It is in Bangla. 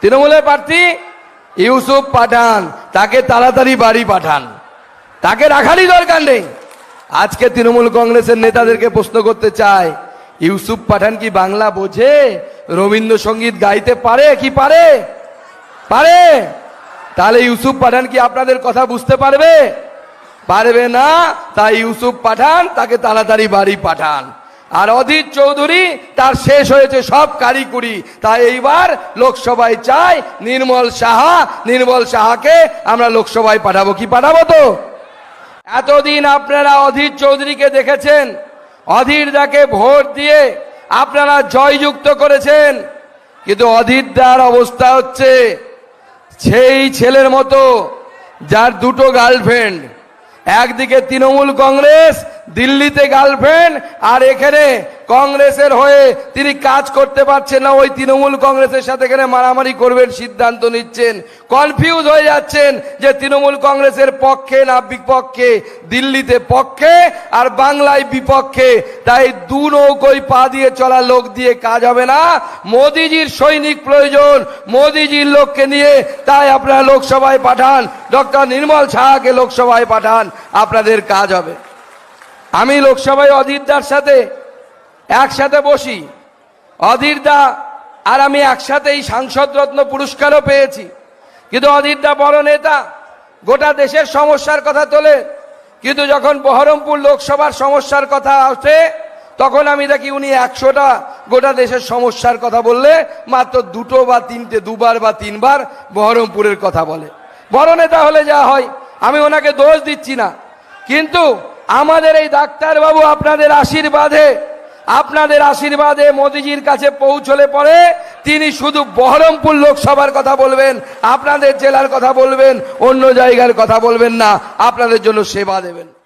তৃণমূলের প্রার্থী ইউসুফ পাঠান, তাকে তাড়াতাড়ি বাড়ি পাঠান। তাকে রাখারই দরকার নেই। আজকে তৃণমূল কংগ্রেসের নেতাদেরকে প্রশ্ন করতে চায়, ইউসুফ পাঠান কি বাংলা বোঝে? রবীন্দ্রসঙ্গীত গাইতে পারে কি পারে? পারে? তাহলে ইউসুফ পাঠান কি আপনাদের কথা বুঝতে পারবে? পারবে না, তাই ইউসুফ পাঠান তাকে তাড়াতাড়ি বাড়ি পাঠান। আর অধীর চৌধুরী তার শেষ হয়েছে সব কারিকুরি তাই এইবার লোকসভায় চাই নির্মল সাহা, নির্মল সাহাকে আমরা লোকসভায় পাঠাবো। কি পাঠাবো তো? এতদিন আপনারা অধীর চৌধুরীকে দেখেছেন, অধীর দাকে ভোট দিয়ে আপনারা জয়যুক্ত করেছেন, কিন্তু অধীর দার অবস্থা হচ্ছে সেই ছেলের মতো, যার দুটো গার্লফ্রেন্ড, একদিকে তৃণমূল কংগ্রেস দিল্লিতে গার্লফ্রেন্ড, আর এখানে কংগ্রেসের হয়ে তিনি কাজ করতে পারছেন না, ওই তৃণমূল কংগ্রেসের সাথে এখানে মারামারি করবেন, সিদ্ধান্ত নিচ্ছেন। কনফিউজ হয়ে যাচ্ছেন যে তৃণমূল কংগ্রেসের পক্ষে না বিপক্ষে, দিল্লিতে পক্ষে আর বাংলায় বিপক্ষে। তাই দু নৌকোয় পা দিয়ে চলা লোক দিয়ে কাজ হবে না। মোদিজির সৈনিক প্রয়োজন, মোদিজির লোককে নিয়ে তাই আপনারা লোকসভায় পাঠান। ডক্টর নির্মল সাহাকে লোকসভায় পাঠান, আপনাদের কাজ হবে। আমি লোকসভায় অধীরদার সাথে একসাথে বসি। অধীরদা আর আমি একসাথেই সাংসদ রত্ন পুরস্কারও পেয়েছি। কিন্তু অধীরদা বড় নেতা, গোটা দেশের সমস্যার কথা তোলে। কিন্তু যখন বহরমপুর লোকসভার সমস্যার কথা আসে, তখন আমি দেখি উনি একশোটা গোটা দেশের সমস্যার কথা বললে, মাত্র দুটো বা তিনটে, দুবার বা তিনবার বহরমপুরের কথা বলে। বড় নেতা হলে যা হয়, আমি ওনাকে দোষ দিচ্ছি না। কিন্তু আমাদের এই ডাক্তারবাবু আপনাদের আশীর্বাদে আপনাদের আশীর্বাদে মোদিজির কাছে পৌঁছলে পরে তিনি শুধু বহরমপুর লোকসভার কথা বলবেন, আপনাদের জেলার কথা বলবেন, অন্য জায়গার কথা বলবেন না, আপনাদের জন্য সেবা দেবেন।